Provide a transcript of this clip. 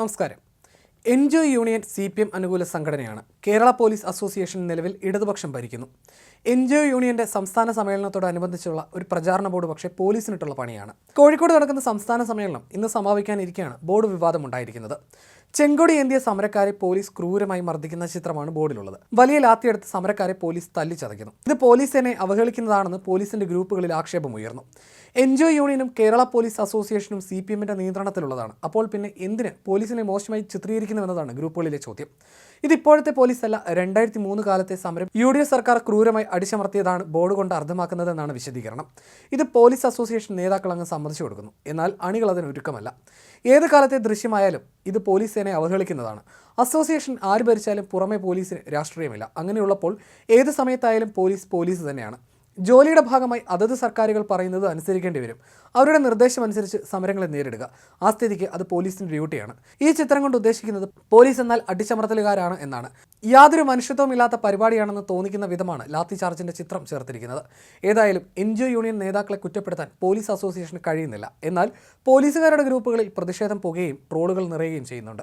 നമസ്കാരം. NGO union C P M അനുകൂല സംഘടനയാണ്. കേരള പോലീസ് അസോസിയേഷൻ നിലവിൽ ഇടതുപക്ഷം ഭരിക്കുന്നു. എൻജോയ് യൂണിയന്റെ സംസ്ഥാന സമ്മേളനത്തോടനുബന്ധിച്ചുള്ള ഒരു പ്രചാരണ ബോർഡ് പക്ഷേ പോലീസിനിട്ടുള്ള പണിയാണ്. കോഴിക്കോട് നടക്കുന്ന സംസ്ഥാന സമ്മേളനം ഇന്ന് സമാപിക്കാനിരിക്കെയാണ് ബോർഡ് വിവാദം വിവാദമുണ്ടായിരിക്കുന്നത് ചെങ്കൊടി എന്തിയ സമരക്കാരെ പോലീസ് ക്രൂരമായി മർദ്ദിക്കുന്ന ചിത്രമാണ് ബോർഡിലുള്ളത്. വലിയ ലാത്തിയെടുത്ത് സമരക്കാരെ പോലീസ് തല്ലിച്ചതയ്ക്കുന്നു. ഇത് പോലീസിനെ അവഹേളിക്കുന്നതാണെന്ന് പോലീസിന്റെ ഗ്രൂപ്പുകളിൽ ആക്ഷേപമുയർന്നു. എൻജോയ് യൂണിയനും കേരള പോലീസ് അസോസിയേഷനും സി പി എമ്മിന്റെ നിയന്ത്രണത്തിലുള്ളതാണ്. അപ്പോൾ പിന്നെ എന്തിന് പോലീസിനെ മോശമായി ചിത്രീകരിക്കുന്നുവെന്നതാണ് ഗ്രൂപ്പുകളിലെ ചോദ്യം. ഇത് ഇപ്പോഴത്തെ പോലീസ് അല്ല രണ്ടായിരത്തി മൂന്ന് കാലത്തെ സമരം യു ഡി എഫ് സർക്കാർ ക്രൂരമായി അടിച്ചമർത്തിയതാണ് ബോർഡ് കൊണ്ട് അർത്ഥമാക്കുന്നതെന്നാണ് വിശദീകരണം. ഇത് പോലീസ് അസോസിയേഷൻ നേതാക്കൾ അങ്ങ് സമ്മതിച്ചു കൊടുക്കുന്നു. എന്നാൽ അണികൾ അതിന് ഒരുക്കമല്ല. ഏത് കാലത്തെ ദൃശ്യമായാലും ഇത് പോലീസ് സേനയെ അവഹേളിക്കുന്നതാണ്. അസോസിയേഷൻ ആര് ഭരിച്ചാലും പുറമെ പോലീസിന് രാഷ്ട്രീയമില്ല. അങ്ങനെയുള്ളപ്പോൾ ഏത് സമയത്തായാലും പോലീസ് പോലീസ് തന്നെയാണ്. ജോലിയുടെ ഭാഗമായി അതത് സർക്കാരുകൾ പറയുന്നത് അനുസരിക്കേണ്ടി വരും. അവരുടെ നിർദ്ദേശം അനുസരിച്ച് സമരങ്ങളെ നേരിടുക. ആ സ്ഥിതിക്ക് അത് പോലീസിന്റെ ഡ്യൂട്ടിയാണ്. ഈ ചിത്രം കൊണ്ട് ഉദ്ദേശിക്കുന്നത് പോലീസ് എന്നാൽ അടിച്ചമർത്തലുകാരാണ് എന്നാണ്. യാതൊരു മനുഷ്യത്വം ഇല്ലാത്ത പരിപാടിയാണെന്ന് തോന്നിക്കുന്ന വിധമാണ് ലാത്തി ചാർജിന്റെ ചിത്രം ചേർത്തിരിക്കുന്നത്. ഏതായാലും എൻജോയ് യൂണിയൻ നേതാക്കളെ കുറ്റപ്പെടുത്താൻ പോലീസ് അസോസിയേഷന് കഴിയുന്നില്ല. എന്നാൽ പോലീസുകാരുടെ ഗ്രൂപ്പുകളിൽ പ്രതിഷേധം പുകയും ട്രോളുകൾ നിറയുകയും ചെയ്യുന്നുണ്ട്.